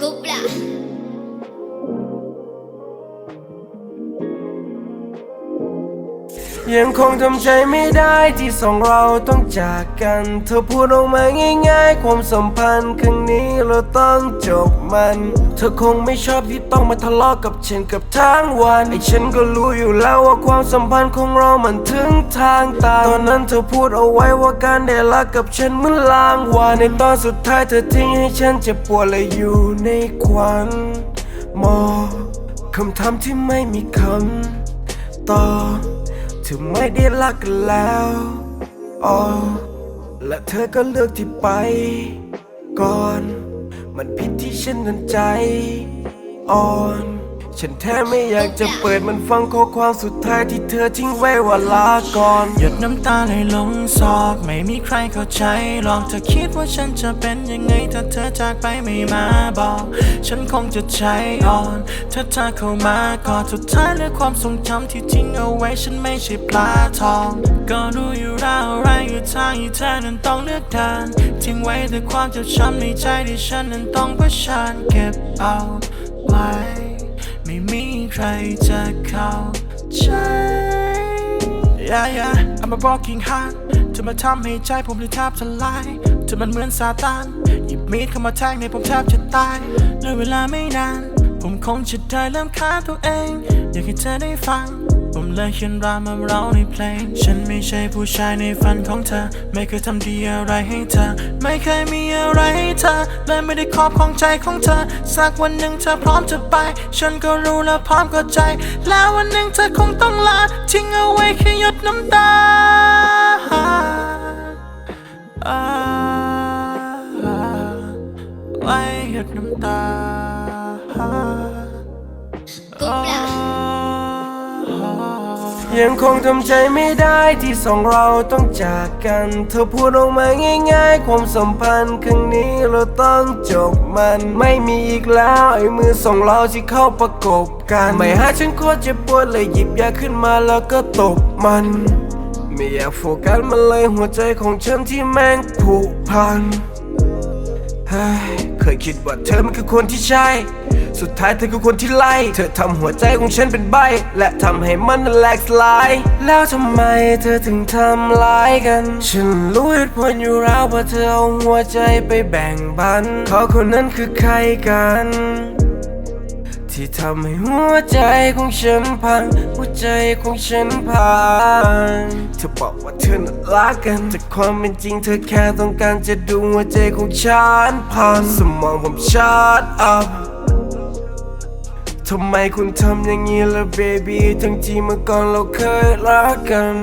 cục là ยังคงทำใจไม่ได้ที่สองเราต้องจากกัน เธอพูดออกมาง่ายๆ ความสัมพันธ์ครั้งนี้เราต้องจบมัน เธอคงไม่ชอบที่ต้องมาทะเลาะกับฉันกับทั้งวันไอ้ฉันก็รู้อยู่แล้วว่าความสัมพันธ์ของเรามันถึงทางตันตอนนั้นเธอพูดเอาไว้ว่าการได้รักกับฉันเหมือนลางวานในตอนสุดท้ายเธอทิ้งให้ฉันเจ็บปวดและอยู่ในควันหมอคำถามที่ไม่มีคำตอบ เธอไม่ได้รักกันแล้วอ๋อและเธอก็เลือกที่ไป ก่อน มันผิดที่ฉันนั้นใจ อ่อน ฉันแท้ไม่อยากจะเปิดมันฟังข้อความสุดท้ายที่เธอทิ้งไว้ว่าลาก่อน หยดน้ำตาไหลลงซอก ไม่มีใครเข้าใจหรอกเธอคิดว่าฉันจะเป็นยังไง ถ้าเธอจากไปไม่มาบอก ฉันคงจะใจอ่อน ถ้าเธอเข้ามากอดสุดท้ายเหลือความทรงจำที่ทิ้งเอาไว้ฉันไม่ใช่ปลาทอง ก็รู้อยู่แล้วอะไรอยู่ทางที่เธอนั้นต้องเลือกเดินทิ้งไว้แต่ความเจ็บช้ำในใจที่ฉันนั้นต้องเผชิญเก็บเอาไว้ ม่มีใครจะเข้าใจ Yeah yeah I'm a walking heart เธอมาทำให้ใจผมเลยแทบสลายเธอมันเหมือนซาตานหยิบมีดเข้ามาแทงในผมแทบจะตายและเวลาไม่นาน ผมคงจะได้เริ่มฆ่าตัวเอง อยากให้เธอได้ฟัง ผมเลยเขียนรามมาเราในเพลง ฉันไม่ใช่ผู้ชายในฝันของเธอ ไม่เคยทำดีอะไรให้เธอ ไม่เคยมีอะไรให้เธอ และไม่ได้ครอบของใจของเธอ สักวันหนึ่งเธอพร้อมจะไป ฉันก็รู้และพร้อมเข้าใจ แล้ววันหนึ่งเธอคงต้องลา ทิ้งเอาไว้แค่หยดน้ำตา ไว้หยดน้ำตา ยังคงทำใจไม่ได้ที่สองเราต้องจากกัน เธอพูดออกมาง่าย ๆ ความสัมพันธ์ครั้งนี้เราต้องจบมันไม่มีอีกแล้วไอ้มือสองเราที่เข้าประกบกันไม่หาฉันโคตรเจ็บปวดเลยหยิบยาขึ้นมาแล้วก็ตบมัน ไม่อยากโฟกัสมันเลยหัวใจของฉันที่แม่งผุพัง เคยคิดว่าเธอมันคือคนที่ใช่ สุดท้ายเธอคือคนที่ไล่ เธอทำหัวใจของฉันเป็นใบ และทำให้มันนั้นแหลกสลาย แล้วทำไมเธอถึงทำร้ายกัน ฉันรู้เหตุผลอยู่แล้วว่าเธอเอาหัวใจไปแบ่งปัน เขาคนนั้นคือใครกัน ที่ทำให้หัวใจของฉันพัง หัวใจของฉันพัง อบอกว่าเธอน่ารักกันแต่ความเป็นจริงเธอแค่ต้องการจะดูหัวใจของฉันพังสมองผมชาร์จอัพทำไมคุณทำอย่างนี้ล่ะ baby ทั้งที่เมื่อก่อนเราเคยรักกัน